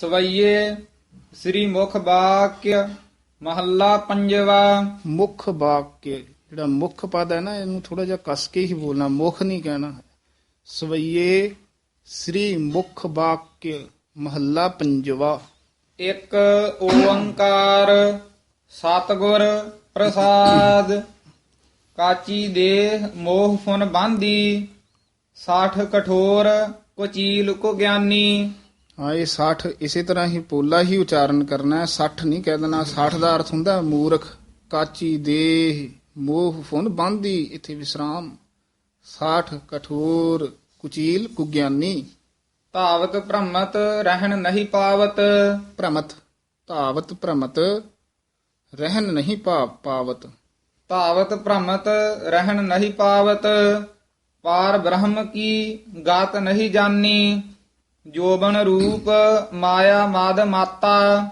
ਸਵਈਏ ਸ੍ਰੀ ਮੁਖ ਵਾਕਿਆ ਮਹੱਲਾ ਪੰਜਵਾ। ਮੁੱਖ ਵਾਕਿਆ ਜਿਹੜਾ ਮੁੱਖ ਪਦ ਹੈ ਨਾ ਇਹਨੂੰ ਥੋੜਾ ਜਿਹਾ ਕਸ ਕੇ ਹੀ ਬੋਲਣਾ ਮੁੱਖ ਨਹੀਂ ਕਹਿਣਾ। ਸਵਈਏ ਸ੍ਰੀ ਮੁੱਖ ਵਾਕਿਆ ਮਹੱਲਾ ਪੰਜਵਾ। ਇੱਕ ਓੰਕਾਰ ਸਤਿਗੁਰ ਪ੍ਰਸਾਦ ਕਾਚੀ ਦੇਹ ਮੋਹ ਫੁਨ ਬਾਂਦੀ ਸਾਠ ਕਠੋਰ ਕੁਚੀਲ ਕੋ ਗਿਆਨੀ ਹਾਂ, ਇਹ 60 ਇਸੇ ਤਰ੍ਹਾਂ ਹੀ ਪੋਲਾ ਹੀ ਉਚਾਰਨ ਕਰਨਾ ਹੈ। 60 ਨਹੀਂ ਕਹਿ ਦੇਣਾ। 60 ਦਾ ਅਰਥ ਹੁੰਦਾ ਮੂਰਖ, ਕਾਚੀ, ਦੇਹ, ਮੋਹ, ਫੁਨ, ਬੰਦੀ, ਇੱਥੇ ਵਿਸਰਾਮ। 60 ਕਠੋਰ, ਕੁਚੀਲ, ਕੁਗਿਆਨੀ। ਧਾਵਤ, ਭ੍ਰਮਤ, ਰਹਿਣ ਨਹੀਂ ਪਾਵਤ। ਭ੍ਰਮਤ, ਧਾਵਤ, ਭ੍ਰਮਤ, ਰਹਿਣ ਨਹੀਂ ਪਾ, ਪਾਵਤ। ਧਾਵਤ, ਭ੍ਰਮਤ, ਰਹਿਣ ਨਹੀਂ ਪਾਵਤ। ਪਾਰ ਬ੍ਰਹਮ ਕੀ, ਗਾਤ ਨਹੀਂ ਜਾਨੀ। ਜੋਬਨ ਰੂਪ ਮਾਇਆ ਮਾਦ ਮਾਤਾ,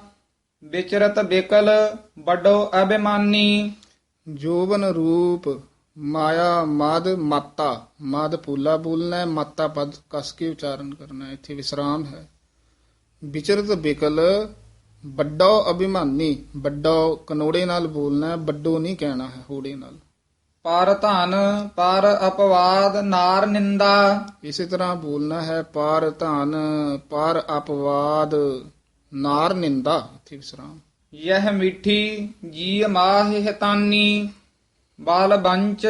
ਵਿਚਰਤ ਬਿਕਲ ਵੱਡੋ ਅਭਿਮਾਨੀ। ਜੋਬਨ ਰੂਪ ਮਾਇਆ ਮਦ ਮਾਤਾ, ਮਦ ਪੂਲਾ ਬੋਲਣਾ ਹੈ, ਮਾਤਾ ਪਦ ਕਸ ਕੇ ਉਚਾਰਨ ਕਰਨਾ ਹੈ, ਇੱਥੇ ਵਿਸਰਾਮ ਹੈ। ਵਿਚਰਤ ਬਿਕਲ ਵੱਡੋ ਅਭਿਮਾਨੀ, ਵੱਡੋ ਕਨੋੜੇ ਨਾਲ ਬੋਲਣਾ ਹੈ, ਵੱਡੋ ਨਹੀਂ ਕਹਿਣਾ ਹੈ, ਹੋੜੇ ਨਾਲ। ਪਰ ਧਨ ਪਰ ਅਪਵਾਦ ਨਾਰ ਨਿੰਦਾ। ਇਸੇ ਤਰ੍ਹਾਂ ਬੋਲਣਾ ਹੈ ਪਾਰ ਧਨ ਪਾਰ ਅਪਵਾਦ ਨਾਰ ਨਿੰਦਾ। ਇੱਥੇ ਵਿਸਰਾਮ। ਯਹ ਮਿੱਠੀ ਜੀ ਮਾਹਿ ਹਤਾਨੀ। ਬਾਲ ਬੰਚ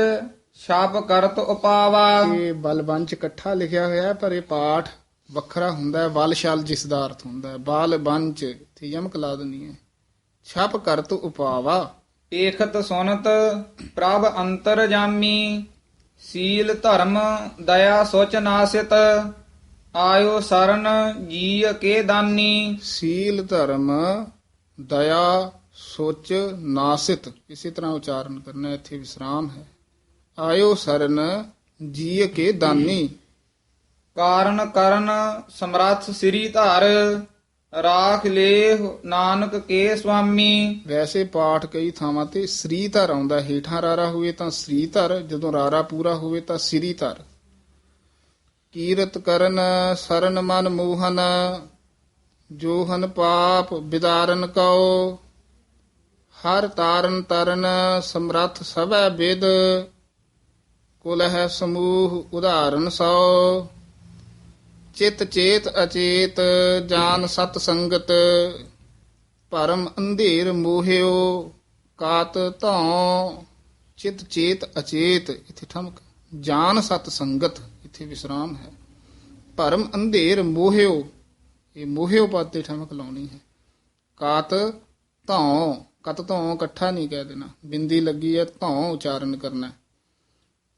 ਛਾਪ ਕਰਤ ਉਪਾਵਾ। ਇਹ ਬਲਵੰਚ ਇਕੱਠਾ ਲਿਖਿਆ ਹੋਇਆ ਹੈ ਪਰ ਇਹ ਪਾਠ ਵੱਖਰਾ ਹੁੰਦਾ ਹੈ ਬਲਸ਼ਾਲ ਜਿਸ ਦਾ ਅਰਥ ਹੁੰਦਾ ਹੈ। ਬਾਲ ਬੰਚ ਇੱਥੇ ਯਮਕ ਲਾ ਦੇਣੀ ਹੈ। ਛਪ ਕਰਤ ਉਪਾਵਾ। ਏਖਤ ਸੁਨਤ ਪ੍ਰਭ ਅੰਤਰ ਜਾਮੀ ਸੀਲ ਧਰਮ ਦਇਆ ਸੋਚ ਨਾਸਿਤ ਆਇਓ ਸਰਨ ਜੀ ਕੇ ਦਾਨੀ। ਸੀਲ ਧਰਮ ਦਇਆ ਸੋਚ ਨਾਸਿਤ। ਇਸੇ ਤਰ੍ਹਾਂ ਉਚਾਰਨ ਕਰਨਾ ਇੱਥੇ ਵਿਸਰਾਮ ਹੈ। ਆਇਓ ਸਰਨ ਜੀ ਕੇ ਦਾਨੀ। ਕਾਰਨ ਕਰਨ ਸਮਰੱਥ ਸ੍ਰੀ ਧਰ ਰਾਖ ਲੇਹ ਨਾਨਕ ਕੇ ਸੁਆਮੀ। ਵੈਸੇ ਪਾਠ ਕਈ ਥਾਵਾਂ ਤੇ ਸ੍ਰੀ ਧਰ ਆਉਂਦਾ ਹੈ। ਹੇਠਾਂ ਰਾਰਾ ਹੋਵੇ ਤਾਂ ਸ੍ਰੀ ਧਰ, ਜਦੋਂ ਰਾਰਾ ਪੂਰਾ ਹੋਵੇ ਤਾਂ ਸ੍ਰੀ ਧਰ। ਕੀਰਤ ਕਰਨ, ਸਰਨ ਮਨ ਮੋਹਨ, ਜੋਹਨ ਪਾਪ ਵਿਦਾਰਨ ਕਉ। ਹਰ ਤਾਰਨ ਤਰਨ, ਸਮਰੱਥ ਸਭੈ ਵਿਦ ਕੁਲ ਹੈ ਸਮੂਹ ਉਦਾਹਰਨ ਸੋ ਚਿਤ ਚੇਤ ਅਚੇਤ, ਜਾਨ ਸਤ ਸੰਗਤ, ਭਰਮ ਅੰਧੇਰ ਮੋਹਿਓ, ਕਾਤ ਧੌ, ਚਿਤ ਚੇਤ ਅਚੇਤ, ਇਥੇ ਠਮਕ। ਜਾਨ ਸਤ ਸੰਗਤ, ਇਥੇ ਵਿਸਰਾਮ ਹੈ। ਭਰਮ ਅੰਧੇਰ ਮੋਹਿਓ, ਇਹ ਮੋਹਿਓ ਪਦ ਠਮਕ ਲਾਉਣੀ ਹੈ। ਕਾਤ ਧੌ, ਕਤ ਧੌ ਇਕੱਠਾ ਨਹੀਂ ਕਹਿ ਦੇਣਾ। ਬਿੰਦੀ ਲੱਗੀ ਹੈ, ਧੌ ਉਚਾਰਨ ਕਰਨਾ।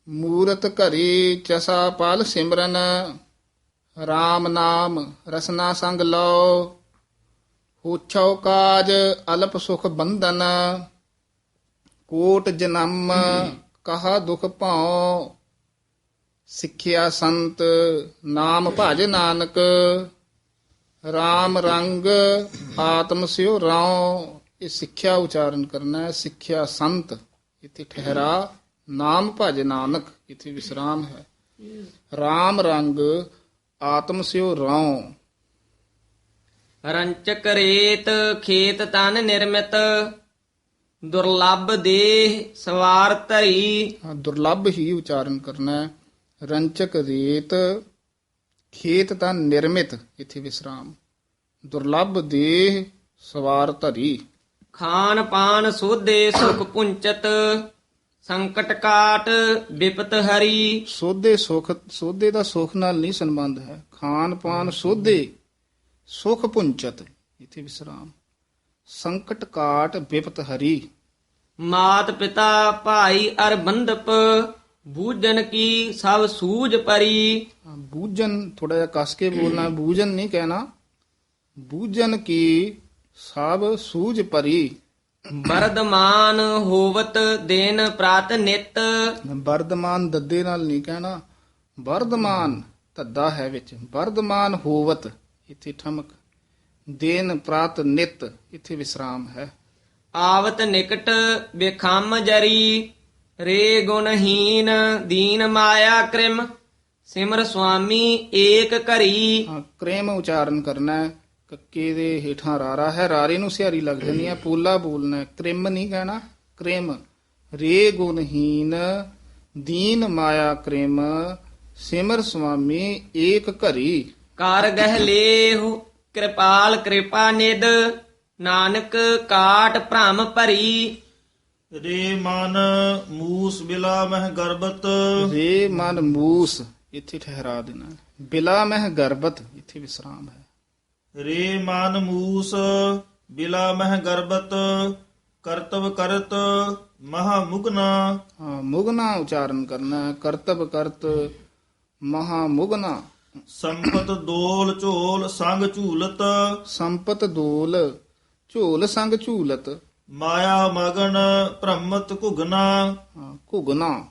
ਮੂਰਤ ਘਰੀ ਚਸਾ ਪਲ ਸਿਮਰਨ RAM ਨਾਮ, ਰਸਨਾ ਸੰਗ ਲਓ। ਹੋਛੋ ਕਾਜ, ਅਲਪ ਸੁਖ ਬੰਧਨ। ਕੋਟ ਜਨਮ, ਕਹਾ ਦੁਖ ਭਾਉ। ਸਿੱਖਿਆ ਸੰਤ, ਨਾਮ ਭਜ ਨਾਨਕ। RAM ਰੰਗ, ਆਤਮ ਸਿਉ ਰਾਉ। ਇਹ ਸਿੱਖਿਆ ਉਚਾਰਨ ਕਰਨਾ ਹੈ, ਸਿੱਖਿਆ ਸੰਤ। ਇੱਥੇ ਠਹਿਰਾ, ਨਾਮ ਭਜ ਨਾਨਕ। ਇੱਥੇ ਵਿਸਰਾਮ ਹੈ। RAM ਰੰਗ ਆਤਮ ਸਿਉ ਰਾਉ। ਰੰਚਕ ਰੇਤ ਖੇਤ ਤਨ ਨਿਰਮਿਤ ਦੁਰਲੱਭ ਦੇਹ ਸਵਾਰ ਧਰੀ। ਹਾਂ, ਦੁਰਲੱਭ ਹੀ ਉਚਾਰਨ ਕਰਨਾ ਹੈ। ਰੰਚਕ ਰੇਤ ਖੇਤ ਤਾਂ ਨਿਰਮਿਤ ਇੱਥੇ ਵਿਸਰਾਮ। ਦੁਰਲੱਭ ਦੇਹ ਸਵਾਰ ਧਰੀ। ਖਾਨ ਪਾਨ ਸੋਧੇ ਸੁਖ ਪੁੰਚਤ ਸੰਕਟ ਕਾਟ ਵਿਪਤ ਹਰੀ। ਸੋਧੇ ਸੁਖ ਸੋਧੇ ਦਾ ਸੁਖ ਨਾਲ ਨਹੀਂ ਸੰਬੰਧ ਹੈ। ਖਾਨ ਪਾਨ ਸੋਧੇ ਸੁਖ ਪੁੰਚਤ ਇੱਥੇ ਵਿਸਰਾਮ। ਸੰਕਟ ਕਾਟ ਵਿਪਤ ਹਰੀ। ਮਾਤ ਪਿਤਾ ਭਾਈ ਅਰ ਬੰਧਪ ਬੂਝਨ ਕੀ ਸਭ ਸੂਝ ਪਰੀ। ਹਾਂ, ਬੂਝਨ ਥੋੜਾ ਜਿਹਾ ਕਸ ਕੇ ਬੋਲਣਾ ਬੂਝਨ ਨਹੀਂ ਕਹਿਣਾ। ਬੂਝਨ ਕੀ ਸਭ ਸੂਝ ਪਰੀ। ਵਰਦਮਾਨ ਹੋਵਤ ਦਿਨ ਪ੍ਰਾਤ ਨਿਤ। ਵਰਦਮਾਨ ਦੱਦੇ ਨਾਲ ਨਹੀਂ ਕਹਿਣਾ। ਵਰਦਮਾਨ ਧੱਦਾ ਹੈ ਵਿੱਚ। ਵਰਦਮਾਨ ਹੋਵਤ ਇੱਥੇ ਠਮਕ। ਦੇਨ ਪ੍ਰਾਤ ਨਿਤ ਇੱਥੇ ਵਿਸਰਾਮ ਹੈ। ਆਵਤ ਨਿਕਟ ਬਿਖਮ ਜਰੀ ਰੇ ਗੁਣਹੀਨ ਦੀਨ ਮਾਇਆ ਕ੍ਰਿਮ। ਸਿਮਰ ਸੁਆਮੀ ਏਕ ਘਰੀ। ਹਾਂ, ਕ੍ਰੇਮ ਉਚਾਰਨ ਕਰਨਾ ਹੈ। ਕੱਕੇ ਦੇ ਹੇਠਾਂ ਰਾਰਾ ਹੈ। ਰਾਰੇ ਨੂੰ ਸਿਹਾਰੀ ਲੱਗ ਜਾਂਦੀ ਹੈ ਪੋਲਾ ਬੋਲਣਾ ਕ੍ਰਿਮ ਨਹੀਂ ਕਹਿਣਾ। ਕ੍ਰਿਮ। ਰੇ ਗੁਣਹੀਨ। ਦੀਨ ਮਾਇਆ ਕ੍ਰਿਮ। ਸਿਮਰ ਸੁਆਮੀ ਏਕ ਘਰੀ। ਕਰ ਗਹਿ ਲੇਹੁ। ਕਿਰਪਾਲ ਕਿਰਪਾ ਨਿਦ। ਨਾਨਕ ਕਾਟ ਭ੍ਰਮ ਭਰੀ। ਰੇ ਮਨ ਮੂਸ ਬਿਲਾ ਮਹਿ ਗਰਬਤ। ਰੇ ਮਨ ਮੂਸ। ਇੱਥੇ ਠਹਿਰਾ ਦੇਣਾ। ਬਿਲਾ ਮਹਿ ਗਰਬਤ। ਇੱਥੇ ਵਿਸਰਾਮ ਹੈ। ਰੇ ਮਨ ਮੂਸ ਬਿਲਾ ਮਹਿ ਗਰਬਤ ਕਰਤਵ ਕਰਤ ਮਹਾ ਮੁਗਨਾ। ਹਾਂ ਮੁਗਨਾ ਉਚਾਰਨ ਕਰਨਾ ਹੈ। ਕਰਤਬ ਕਰਤ ਮਹਾ ਮੁਗਨਾ। ਸੰਪਤ ਦੋਲ ਝੋਲ ਸੰਗ ਝੂਲਤ। ਸੰਪਤ ਦੋਲ ਝੋਲ ਸੰਗ ਝੂਲਤ। ਮਾਇਆ ਮਗਨ ਭ੍ਰਮਤ ਘੁਗਨਾ। ਹਾਂ, ਘੁਗਨਾ।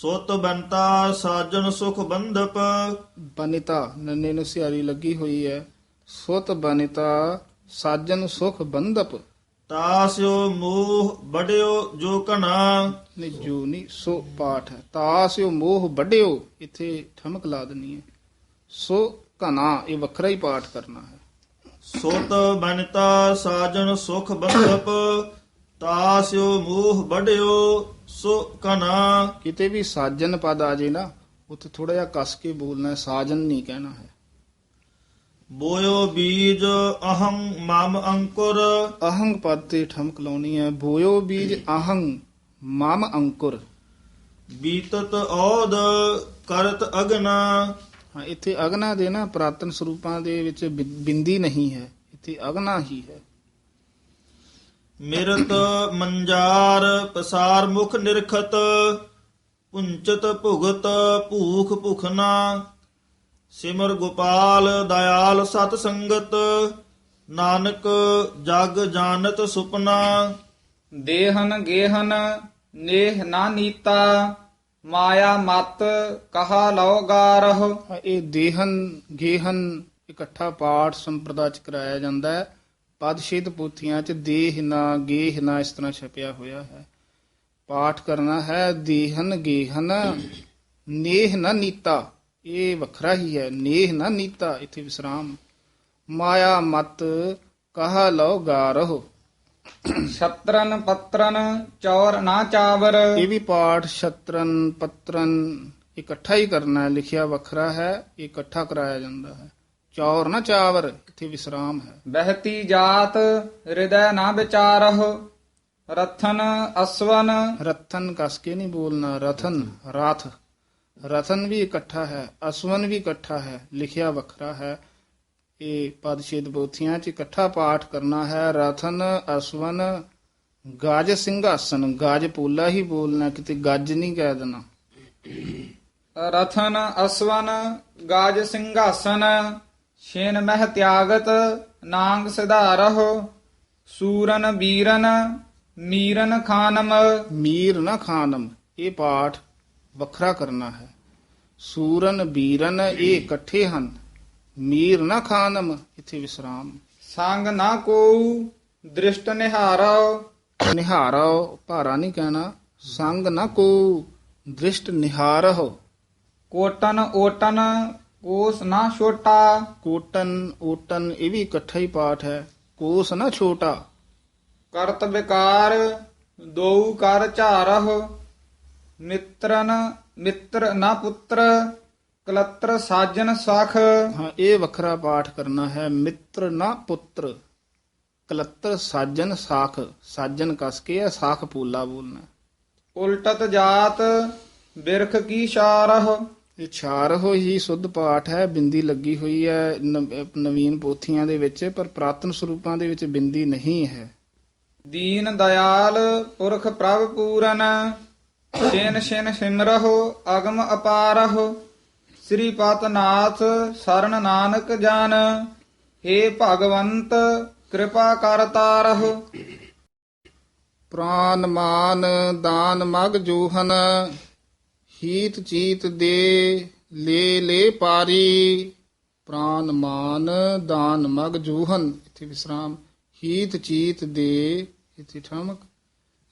ਸੁਤ ਬੰਤਾ ਸਾਜਨ ਸੁਖ ਬੰਧਪ। ਬਨਿਤਾ ਨੰਨੇ ਨੂੰ ਸਿਆਰੀ ਲੱਗੀ ਹੋਈ ਹੈ ਸੁਤ ਬਨਿਤਾ ਸਾਜਨ ਸੁਖ ਬੰਧਪ। ਤਾਸਿਓ ਮੋਹ ਬੜਿਓ ਜੋ ਕਨਾ ਨੇ ਜੋ ਨਹੀਂ ਸੋ ਪਾਠ ਹੈ। ਤਾਸਿਓ ਮੋਹ ਵੱਡਿਓ ਇੱਥੇ ਠਮਕ ਲਾ ਦੇਣੀ ਹੈ ਸੋ ਘਨਾ ਇਹ ਵੱਖਰਾ ਹੀ ਪਾਠ ਕਰਨਾ ਹੈ। ਸੁਤ ਬਨਤਾ ਸਾਜਨ ਸੁਖ ਬੰਧਪ। ਤਾਸਿਓ ਮੋਹ ਬੜਿਓ ਸੋ ਕਨਾ ਕਿਤੇ ਵੀ ਸਾਜਨ ਪਦ ਆ ਜੇ ਨਾ ਉੱਥੇ ਥੋੜਾ ਜਿਹਾ ਕੱਸ ਕੇ ਬੋਲਣਾ ਹੈ ਸਾਜਨ ਨਹੀਂ ਕਹਿਣਾ ਹੈ। ਬੋਇਓ ਬੀਜ ਅਹੰ ਮਮ ਅੰਕੁਰ। ਅਹੰਗ ਪਦ ਤੇ ਠਮਕ ਲਾਉਣੀ ਹੈ ਬੋਇਓ ਬੀਜ ਅਹੰਗ ਮਮ ਅੰਕੁਰ। ਬੀਤਤ ਔਦ ਕਰਤ ਅਗਨਾ। ਹਾਂ ਇੱਥੇ ਅਗਨਾ ਦੇ ਨਾ ਪ੍ਰਾਤਨ ਸਰੂਪਾਂ ਦੇ ਵਿੱਚ ਬਿੰਦੀ ਨਹੀਂ ਹੈ ਇੱਥੇ ਅਗਨਾ ਹੀ ਹੈ। ਮਿਰਤ ਮੰਜਾਰ ਪਸਾਰ ਮੁਖ ਨਿਰਖਤ ਪੁੰਚਤ ਭੁਗਤ ਭੂਖ ਭੁਖਨਾ। ਸਿਮਰ ਗੋਪਾਲ ਦਇਆਲ ਸਤ ਸੰਗਤ ਨਾਨਕ ਜਗ ਜਾਣਤ ਸੁਪਨਾ। ਦੇਹਨ ਗੇਹਨ ਨੇਹ ਨਾ ਨੀਤਾ ਮਾਇਆ ਮਤ ਕਹਾ ਲਓ ਗਾਰਹੁ। ਹਾਂ, ਇਹ ਦੇਹਨ ਗੇਹਨ ਇਕੱਠਾ ਪਾਠ ਸੰਪਰਦਾ ਚ ਕਰਾਇਆ ਜਾਂਦਾ ਹੈ। ਪਦਸ਼ੇਦ ਪੋਥੀਆਂ ਚ ਦੇਹ ਨਾ ਗੇਹ ਨਾ ਇਸ ਤਰ੍ਹਾਂ ਛਪਿਆ ਹੋਇਆ ਹੈ। ਪਾਠ ਕਰਨਾ ਹੈ ਦੇਹਨ ਗੇਹਨ ਨੇਹ ਨਾ ਨੀਤਾ। ਇਹ ਵੱਖਰਾ ਹੀ ਹੈ ਨੇਹ ਨਾ ਨੀਤਾ ਇੱਥੇ ਵਿਸਰਾਮ। ਮਾਇਆ ਮਤ ਕਹਾ ਲਓ ਗਾਰਹੁ। ਛਤਰਨ ਪਤਰਨ ਚੌਰ ਨਾ ਚਾਵਰ। ਇਹ ਵੀ ਪਾਠ ਛਤਰਨ ਪਤਰਨ ਇਕੱਠਾ ਹੀ ਕਰਨਾ ਹੈ ਲਿਖਿਆ ਵੱਖਰਾ ਹੈ ਇਕੱਠਾ ਕਰਾਇਆ ਜਾਂਦਾ ਹੈ। ਚੌਰ ਨਾ ਚਾਵਰ ਇੱਥੇ ਵਿਸਰਾਮ ਹੈ। ਬਹਿਤੀ ਜਾਤ ਹਿਰਦੈ ਨਾ ਵਿਚਾਰਹੁ ਰਥਨ ਅਸਵਨ। ਰਥਨ ਕਸ ਕੇ ਨਹੀਂ ਬੋਲਣਾ ਰਥਨ ਰਾਥ। ਰਥਨ ਵੀ ਇਕੱਠਾ ਹੈ ਅਸਵਨ ਵੀ ਇਕੱਠਾ ਹੈ ਲਿਖਿਆ ਵੱਖਰਾ ਹੈ। ਇਹ ਪਦਛੇਦ ਪੋਥੀਆਂ 'ਚ ਇਕੱਠਾ ਪਾਠ ਕਰਨਾ ਹੈ ਰਥਨ ਅਸਵਨ ਗਾਜ ਸਿੰਘਾਸਨ। ਗਾਜ ਪੋਲਾ ਹੀ ਬੋਲਣਾ ਕਿਤੇ ਗੱਜ ਨਹੀਂ ਕਹਿ ਦੇਣਾ। ਰਥਨ ਅਸਵਨ ਗਾਜ ਸਿੰਘਾਸਨ। ਛੇਨ ਮਹਿ ਤਿਆਗਤ ਨਾਂਗ ਸਿਧਾਰਹੁ ਸੂਰਨ ਬੀਰਨ ਮੀਰਨ ਖਾਨਮ। ਮੀਰ ਨਾ ਖਾਨਮ ਇਹ ਪਾਠ ਵੱਖਰਾ ਕਰਨਾ ਹੈ। ਸੂਰਨ ਬੀਰਨ ਇਹ ਇਕੱਠੇ ਹਨ ਮੀਰ ਨਾ ਖਾਨਮ ਇੱਥੇ ਵਿਸਰਾਮ। ਸੰਗ ਨਾ ਕੋਉ ਦ੍ਰਿਸ਼ਟ ਨਿਹਾਰਉ ਨਿਹਾਰੋ ਭਾਰਾ ਨਹੀਂ ਕਹਿਣਾ ਸੰਗ ਨਾ ਕੋ ਦ੍ਰਿਸ਼ਟ ਨਿਹਾਰਹੁ। ਕੋਟਨ ਓਟਨ ਕੋਸ ਨਾ ਛੋਟਾ ਕੋਟਨ ਓਟਨ ਇਹ ਵੀ ਇਕੱਠਾ ਹੀ ਪਾਠ ਹੈ ਕੋਸ ਨਾ ਛੋਟਾ ਕਰਤ ਵਿਕਾਰ ਦੋਉ ਕਰ ਝਾਰਹੁ ਮਿੱਤਰਨ ਮਿੱਤਰ ਨਾ ਪੁੱਤਰ ਕਲਤਰ ਸਾਜਨ ਸਖ ਹਾਂ ਇਹ ਵੱਖਰਾ ਪਾਠ ਕਰਨਾ ਹੈ ਮਿੱਤਰ ਨਾ ਪੁੱਤਰ ਕਲੱਤਰ ਸਾਜਨ ਸਾਖ ਸਾਜਨ ਕਸ ਕੇ ਹੈ ਸਾਖ ਪੂਲਾ ਬੋਲਣਾ ਉਲਟਤ ਜਾਤ ਬਿਰਖ ਕੀ ਸ਼ਾਰਹ ਇਹ ਛਾਰ ਹੋਈ ਸੁੱਧ ਪਾਠ ਹੈ ਬਿੰਦੀ ਲੱਗੀ ਹੋਈ ਹੈ ਨਵੀਨ ਪੋਥੀਆਂ ਦੇ ਵਿੱਚ ਪਰ ਪ੍ਰਾਤਨ ਸਰੂਪਾਂ ਦੇ ਵਿੱਚ ਬਿੰਦੀ ਨਹੀਂ ਹੈ। ਦੀਨ ਦਇਆਲ ਪੁਰਖ ਪ੍ਰਭ ਪੂਰਨ ਛਿਨ ਛਿਨ ਸਿਮਰਹੁ ਅਗਮ ਅਪਾਰਹੁ। ਸ੍ਰੀ ਪਤਨਾਥ ਸਰਣ ਨਾਨਕ ਜਨ हे ਭਗਵੰਤ ਕਿਰਪਾ ਕਰ ਤਾਰਹੁ। ਪ੍ਰਾਨ ਮਾਨ ਦਾਨ ਮਗ ਜੋਹਨ ਹੀਤ ਚੀਤ ਦੇ ਲੈ ਲੈ ਪਾਰੀ, ਪ੍ਰਾਨ ਮਾਨ ਦਾਨ ਮਗ ਜੂਹਨ। ਇਥੇ ਵਿਸਰਾਮ। ਹੀਤ ਚੀਤ ਦੇ, ਇੱਥੇ ਠਮਕ।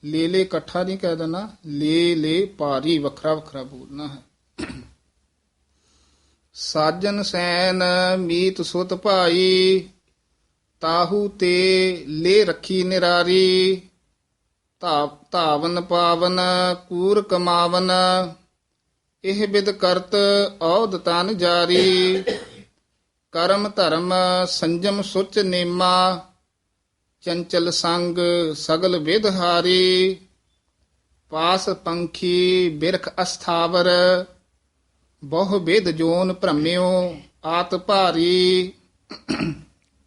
ਲੈ ਲੈ ਇਕੱਠਾ ਨਹੀਂ ਕਹਿ ਦੇਣਾ, ਲੈ ਲੈ ਪਾਰੀ, ਵੱਖਰਾ ਵੱਖਰਾ ਬੋਲਣਾ ਹੈ। ਸਾਜਨ ਸੈਨ ਮੀਤ ਸੁਤ ਭਾਈ, ਤਾਹੂ ਤੇ ਲੈ ਰੱਖੀ ਨਿਰਾਰੀ ਧਾ- ਧਾਵਨ ਪਾਵਨ, ਕੂਰ ਕਮਾਵਨ ਇਹ ਬਿਦ ਕਰਤ ਔਦ ਤਨ ਜਾਰੀ। ਕਰਮ ਧਰਮ ਸੰਜਮ ਸੁਚ ਨੇਮਾ, ਚੰਚਲ ਸੰਗ ਸਗਲ ਵਿਦਹਾਰੀ ਪਾਸ ਪੰਖੀ ਬਿਰਖ ਅਸਥਾਵਰ, ਬਹੁ ਵਿਦ ਜੋਨ ਭ੍ਰਮਿਓ ਆਤ ਭਾਰੀ।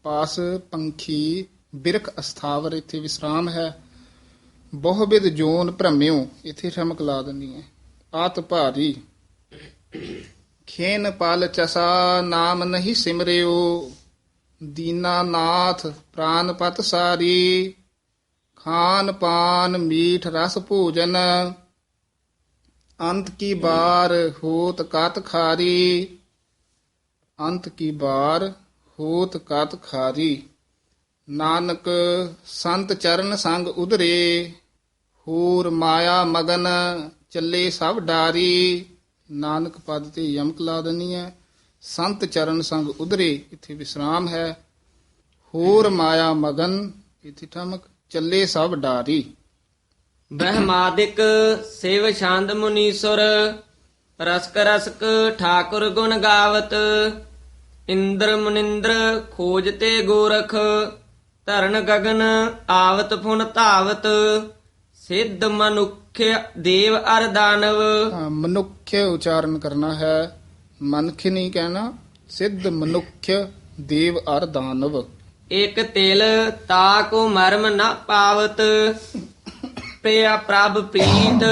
ਪਾਸ ਪੰਖੀ ਬਿਰਖ ਅਸਥਾਵਰ, ਇੱਥੇ ਵਿਸਰਾਮ ਹੈ। ਬਹੁ ਵਿਦ ਜੋਨ ਭ੍ਰਮਿਓ ਇੱਥੇ ਠਮਕ ਲਾ ਦਿੰਦੀ ਹੈ। ਆਤ ਭਾਰੀ। ਖੇਨ ਪਲ ਚਸਾ ਨਾਮ ਨਹੀਂ ਸਿਮਰਿਓ ਦੀਨਾਨਾਥ ਪ੍ਰਾਨਪਤ ਸਾਰੀ, ਖਾਨ ਪਾਨ ਮੀਠ ਰਸ ਭੋਜਨ, ਅੰਤ ਕੀ ਬਾਰ ਹੋਤ ਕਤ ਖਾਰੀ, ਅੰਤ ਕੀ ਬਾਰ ਹੋਤ ਕਤ ਖਾਰੀ। ਨਾਨਕ ਸੰਤ ਚਰਨ ਸੰਗ ਉਧਰੇ, ਹੋਰ ਮਾਇਆ ਮਗਨ ਚੱਲੇ ਸਭ ਡਾਰੀ। ਨਾਨਕ ਪਦ ਤੇ ਯਮਕ ਲਾ ਦੇਣੀ ਹੈ ਸੰਤ ਚਰਨ ਸੰਗ ਉਧਰੇ, ਇੱਥੇ ਵਿਸਰਾਮ ਹੈ। ਹੋਰ ਮਾਇਆ ਮਗਨ, ਇੱਥੇ ਠਮਕ, ਚੱਲੇ ਸਭ ਡਾਰੀ। ਬ੍ਰਹਮਾਦਿਕ ਸਿਵ ਛੰਦ ਮੁਨੀਸੁਰ ਰਸਕ ਰਸਕ ਠਾਕੁਰ ਗੁਣ ਗਾਵਤ। ਇੰਦਰ ਮੁਨਿੰਦਰ ਖੋਜ ਤੇ ਗੋਰਖ, ਧਰਨ ਗਗਨ ਆਵਤ ਫੁਨ ਧਾਵਤ। ਸਿੱਧ ਮਨੁੱਖ ਦੇਵ ਅਰ ਦਾਨਵ। ਹਾਂ, ਮਨੁੱਖ ਉਚਾਰਨ ਕਰਨਾ ਹੈ। ਮਨਖ ਨਹੀਂ ਕਹਿਣਾ ਸਿੱਧ ਮਨੁੱਖ ਦੇਵ ਅਰ ਦਾਨਵ। ਇਕ ਤਿਲ ਤਾ ਕੋ ਮਰਮ ਨ ਪਾਵਤ ਪ੍ਰਿਆ ਪ੍ਰਭ ਪ੍ਰੀਤ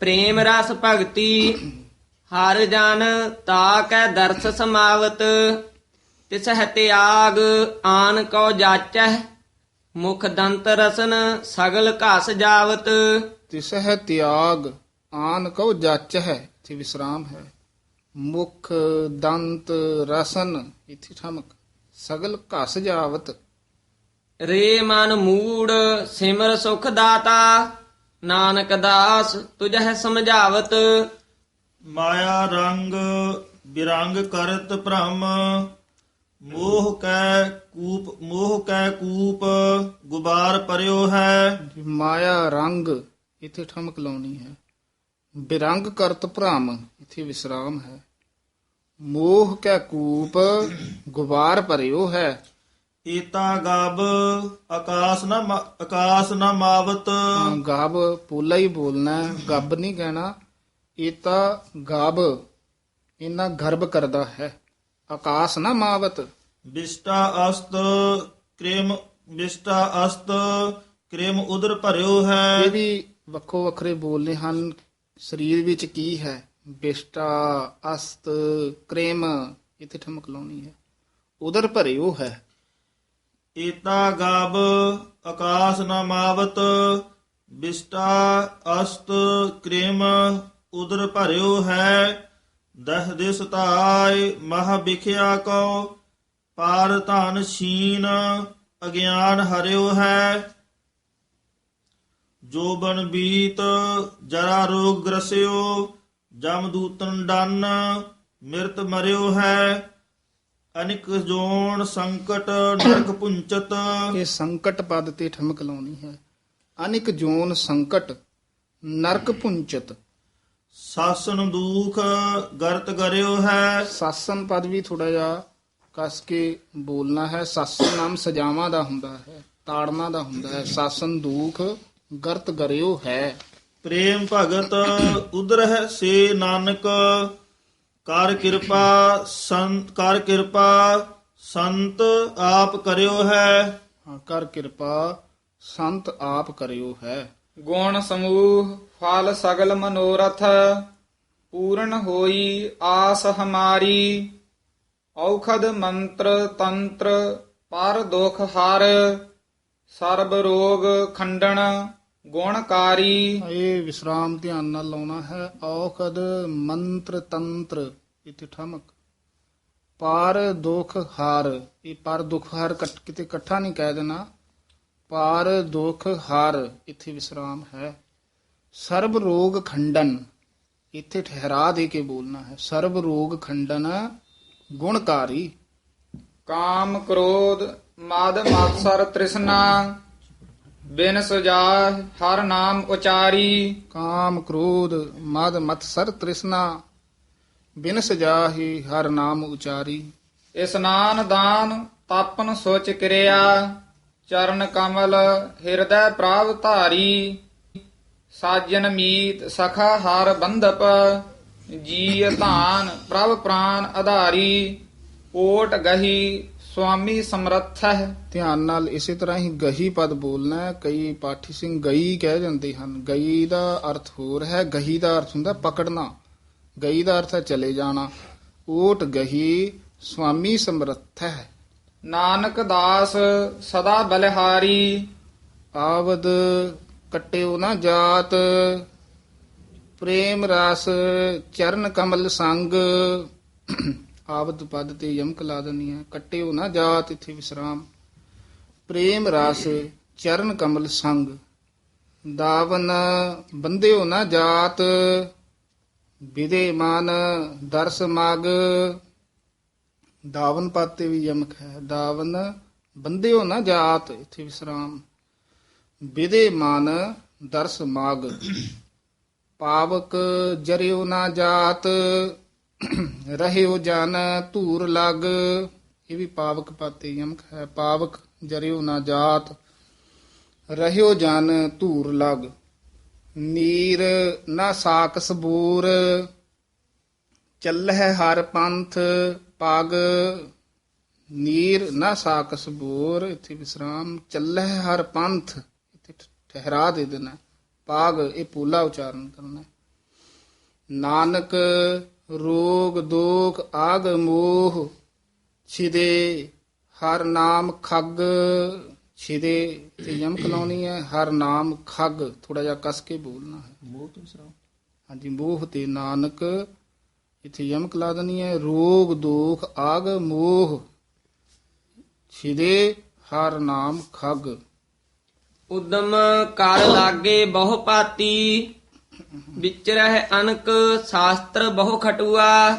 ਪ੍ਰੇਮ ਰਸ ਭਗਤੀ। ਹਰ ਜਨ ਤਾ ਕੈ ਦਰਸ ਸਮਾਵਤ ਤਿਸ ਹੈ ਤਿਆਗ ਆਨ ਕੋ ਜਾਚੈ ਮੁਖ ਦੰਤ ਰਸਨ ਸਗਲ ਘਸ ਜਾਵਤ। ਤਿਸ ਹੈ ਤਿਆਗ ਆਨ ਕਉ ਜੱਚ ਹੈ ਇੱਥੇ ਵਿਸਰਾਮ ਹੈ। ਮੁਖ ਦੰਤ ਰਸਨ ਇੱਥੇ ਠਮਕ ਸਗਲ ਘਸ ਜਾਵਤ। ਰੇ ਮਨ ਮੂੜ ਸਿਮਰ ਸੁਖ ਦਾਤਾ ਨਾਨਕ ਦਾਸ ਤੁਝਹਿ ਸਮਝਾਵਤ। ਮਾਇਆ ਰੰਗ ਬਿਰੰਗ ਕਰਤ ਭ੍ਰਮ ਮੋਹ ਕੈ ਕੂਪ ਮੋਹ ਕੈ ਕੂਪ ਗੁਬਾਰ ਪਰਿਓ ਹੈ। ਮਾਇਆ ਰੰਗ ਇੱਥੇ ਠਮਕ ਲਾਉਣੀ ਹੈ। ਬਿਰੰਗ ਕਰਤ ਭ੍ਰਮ ਇੱਥੇ ਵਿਸਰਾਮ ਹੈ। ਮੋਹ ਕੈ ਕੂਪ ਗੁਬਾਰ ਭਰਿਓ ਹੈ। ਏਤਾ ਗਬ ਆਕਾਸ ਨ ਆਕਾਸ ਨ ਮਾਵਤ। ਗਾਬ ਪੋਲਾ ਹੀ ਬੋਲਣਾ ਗੱਬ ਨਹੀਂ ਕਹਿਣਾ। ਇਹ ਤਾਂ ਗਾਬ ਇਹਨਾਂ ਗਰਭ ਕਰਦਾ ਹੈ। ਆਕਾਸ਼ ਨਾ ਮਾਵਤ। ਵਿਸ਼ਟਾ ਅਸਤ ਕ੍ਰੇਮ ਵਿਸ਼ਟਾ ਅਸਤ ਕ੍ਰੇਮ ਉਦਰ ਭਰਿਓ ਇਹ ਹੈ ਵੀ ਵੱਖੋ ਵੱਖਰੇ ਬੋਲਨੇ ਹਨ। ਸਰੀਰ ਵਿੱਚ ਕੀ ਹੈ? ਬਿਸ਼ਟਾ, ਅਸਤ, ਕ੍ਰੇਮ, ਇੱਥੇ ਠਮਕ ਲਾਉਣੀ ਹੈ। ਉਧਰ ਭਰਿਓ ਹੈ। ਏਤਾ ਗਬ ਆਕਾਸ ਨ ਬਿਸਟਾ, ਅਸਤ, ਕ੍ਰੇਮ, ਉਦਰ ਭਰਿਓ ਹੈ। ਦਹ ਦਿਸ ਤਾਇ ਮਹ ਵਿਖਿਆ ਕੋ ਪਾਰ ਧਨ ਛੀਨ, ਅਗਿਆਨ ਹਰਿਓ ਹੈ। ਜੋਬਨ ਬੀਤ ਜਰਾ ਰੋਗ ਗ੍ਰਸਿਓ ਜਮ ਦੂਤਨ ਡੰਨ ਮਿਰਤ ਮਰਿਓ ਹੈ। ਅਨਿਕ ਜੋਨ ਸੰਕਟ ਨਰਕ ਪੁੰਚਤ। ਇਹ ਸੰਕਟ ਪਦ ਤੇ ਠਮਕ ਲਾਉਣੀ ਹੈ। ਅਨਿਕ ਜੋਨ ਸੰਕਟ ਨਰਕ ਪੁੰਚਤ। ਸਾਸਨ ਦੁਖ ਗਰਤ ਗਰਿਓ ਹੈ। ਸਾਸਨ ਪਦ ਵੀ ਥੋੜਾ ਜਿਹਾ ਕਸ ਕੇ ਬੋਲਣਾ ਹੈ। ਸਾਸਨ ਨਾਮ ਸਜਾਵਾਂ ਦਾ ਹੁੰਦਾ ਹੈ ਤਾੜਨਾ ਦਾ ਹੁੰਦਾ ਹੈ। ਸਾਸਨ ਦੁਖ ਗਰਤ ਗਰਿਓ ਹੈ। ਪ੍ਰੇਮ ਭਗਤ ਉਦਰਹਿ ਸੇ ਨਾਨਕ ਕਰ ਕਿਰਪਾ ਸੰਤ ਕਰ ਕਿਰਪਾ ਸੰਤ ਆਪ ਕਰਿਓ ਹੈ। ਹਾਂ, ਕਰ ਕਿਰਪਾ ਸੰਤ ਆਪ ਕਰਿਓ ਹੈ। ਗੁਣ ਸਮੂਹ ਫਲ ਸਗਲ ਮਨੋਰਥ ਪੂਰਨ ਹੋਈ ਆਸ ਹਮਾਰੀ। ਔਖਦ ਮੰਤਰ ਤੰਤਰ ਪਰ ਦੁਖ ਹਰ ਸਰਬ ਰੋਗ ਖੰਡਨ ਗੁਣਕਾਰੀ ਇਹ ਵਿਸਰਾਮ ਧਿਆਨ ਨਾਲ ਲਾਉਣਾ ਹੈ। ਔਖਦ ਮੰਤਰ ਤੰਤਰ ਇਥੇ ਠਮਕ ਪਾਰ ਦੁਖ ਹਾਰ, ਇਹ ਪਰ ਦੁਖ ਹਾਰ ਕਿਤੇ ਇਕੱਠਾ ਨਹੀਂ ਕਹਿ ਦੇਣਾ। ਪਾਰ ਦੁਖ ਹਾਰ, ਇੱਥੇ ਵਿਸਰਾਮ ਹੈ। ਸਰਬ ਰੋਗ ਖੰਡਨ, ਇੱਥੇ ਠਹਿਰਾ ਦੇ ਕੇ ਬੋਲਣਾ ਹੈ। ਸਰਬ ਰੋਗ ਖੰਡਨ ਗੁਣਕਾਰੀ ਕਾਮ ਕ੍ਰੋਧ ਮਦ ਮਤਸਰ ਤ੍ਰਿਸ਼ਨਾ ਬਿਨ ਸੁਜਾਹ ਹਰ ਨਾਮ ਉਚਾਰੀ। ਕਾਮ ਕ੍ਰੋਧ ਮਦ ਮਤਸਰ ਤ੍ਰਿਸ਼ਨਾ ਬਿਨ ਸਜਾਹੀ ਹਰ ਨਾਮ ਉਚਾਰੀ। ਇਸਨਾਨ ਦਾਨ ਤਪਨ ਸੋਚ ਕਿਰਿਆ ਚਰਨ ਕਮਲ ਹਿਰਦੈ ਪ੍ਰਾਵ ਧਾਰੀ। ਸਾਜਨ ਮੀਤ ਸਖਾ ਹਰ ਬੰਧਪ ਜੀ ਧਾਨ ਪ੍ਰਭ ਪ੍ਰਾਨ ਆਧਾਰੀ ਓਟ ਗਹੀ ਸੁਆਮੀ ਸਮਰੱਥ ਹੈ ਧਿਆਨ ਨਾਲ ਇਸੇ ਤਰ੍ਹਾਂ ਹੀ ਗਹੀ ਪਦ ਬੋਲਣਾ ਹੈ। ਕਈ ਪਾਠੀ ਸਿੰਘ ਗਈ ਕਹਿ ਜਾਂਦੇ ਹਨ ਗਈ ਦਾ ਅਰਥ ਹੋਰ ਹੈ, ਗਹੀ ਦਾ ਅਰਥ ਹੁੰਦਾ ਪਕੜਨਾ। ਗਈ ਦਾ ਅਰਥ ਹੈ ਚਲੇ ਜਾਣਾ। ਓਟ ਗਹੀ ਸੁਆਮੀ ਸਮਰੱਥ ਹੈ ਨਾਨਕ ਦਾਸ ਸਦਾ ਬਲਿਹਾਰੀ, ਆਵਦ ਕਟਿਓ ਨਾ ਜਾਤ। ਪ੍ਰੇਮ ਰਸ ਚਰਨ ਕਮਲ ਸੰਗ। ਆਵਦ ਪਦ ਤੇ ਯਮਕ ਲਾ ਦੇਣੀ ਹੈ। ਕੱਟਿਓ ਨਾ ਜਾਤ, ਇੱਥੇ ਵਿਸਰਾਮ। ਪ੍ਰੇਮ ਰਸ, ਚਰਨ ਕਮਲ ਸੰਗ। ਦਾਵਨ ਬੰਦਿਓ ਨਾ ਜਾਤ। ਵਿਦੇ ਮਨ, ਦਰਸ ਮਗ। ਦਾਵਨ ਪਦ ਤੇ ਵੀ ਯਮਕ ਹੈ। ਦਾਵਨ ਬੰਦਿਓ ਨਾ ਜਾਤ, ਇੱਥੇ ਵਿਸਰਾਮ। ਵਿਦੇ ਮਨ, ਦਰਸ ਮਾਗ। ਪਾਵਕ ਜਰਿਓ ਨਾ ਜਾਤ। ਰਹਿਓ ਜਨ ਧੂਰ ਲਗ, ਇਹ ਵੀ ਪਾਵਕ ਪਾਤੇ ਯਮਕ ਹੈ, ਪਾਵਕ ਜਰਿਓ ਨਾ ਜਾਤ। ਰਹਿਓ ਜਨ ਧੂਰ ਲਗ, ਨੀਰ ਨਾ ਸਾਕ ਸਬੂਰ। ਚੱਲਹਿ ਹਰ ਪੰਥ ਪਾਗ, ਨੀਰ ਨਾ ਸਾਕ ਸਬੂਰ। ਇੱਥੇ ਵਿਸਰਾਮ, ਚੱਲਹਿ ਹਰ ਪੰਥ, ਇੱਥੇ ਠਹਿਰਾ ਦੇ ਦੇਣਾ। ਪਾਗ, ਇਹ ਪੂਲਾ ਉਚਾਰਨ ਕਰਨਾ ਨਾਨਕ ਰੋਗ ਦੋਖ ਆਗ ਮੋਹ ਛਿਦੇ ਹਰ ਨਾਮ ਖੱਗ ਛਿਦੇ ਤੇ ਯਮਕ ਲਾਉਣੀ ਹੈ ਹਰ ਨਾਮ ਖੱਗ। ਥੋੜਾ ਜਿਹਾ ਕਸ ਕੇ ਬੋਲਣਾ ਹੈ। ਮੋਹ ਤੋਂ ਵਿਸਰਾਮ ਹਾਂਜੀ ਮੋਹ ਤੇ ਨਾਨਕ ਇੱਥੇ ਯਮਕ ਲਾ ਦੇਣੀ ਹੈ ਰੋਗ ਦੋਖ ਆਗ ਮੋਹ ਛਿਦੇ ਹਰ ਨਾਮ ਖੱਗ। ਉਦਮ ਕਰ ਲਾਗੇ ਬਹੁ ਪਾਤੀ ਵਿਚ ਰਹਿ ਅਨਕ ਸ਼ਾਸਤਰ ਬਹੁ ਖਟੂਆ।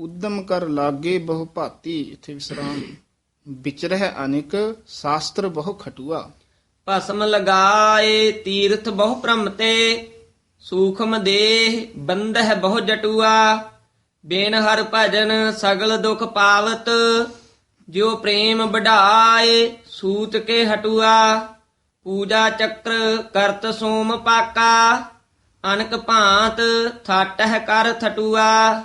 ਉਦਮ ਕਰ ਲਾਗੇ ਬਹੁ ਭਾਤੀ ਇੱਥੇ ਵਿਸਰਾਮ। ਵਿਚਰਹਿ ਅਨੇਕ ਸ਼ਾਸਤਰ ਬਹੁ ਖਟੂਆ। ਭਸਮ ਲਗਾਏ ਤੀਰਥ ਬਹੁ ਭ੍ਰਮਤੇ ਸੂਖਮ ਦੇਹ ਬੰਦਹ ਬਹੁ ਜਟੂਆ। ਬੇਨ ਹਰ ਭਜਨ ਸਗਲ ਦੁਖ ਪਾਵਤ ਜਿਉ ਪ੍ਰੇਮ ਵਢਾਏ ਸੂਤ ਕੇ ਹਟੂਆ। ਪੂਜਾ ਚੱਕਰ ਕਰਤ ਸੋਮ ਪਾਕਾ। ਅਨਕ ਭਾਂਤ ਥਾਟਹਿ ਕਰ ਥਟੂਆ।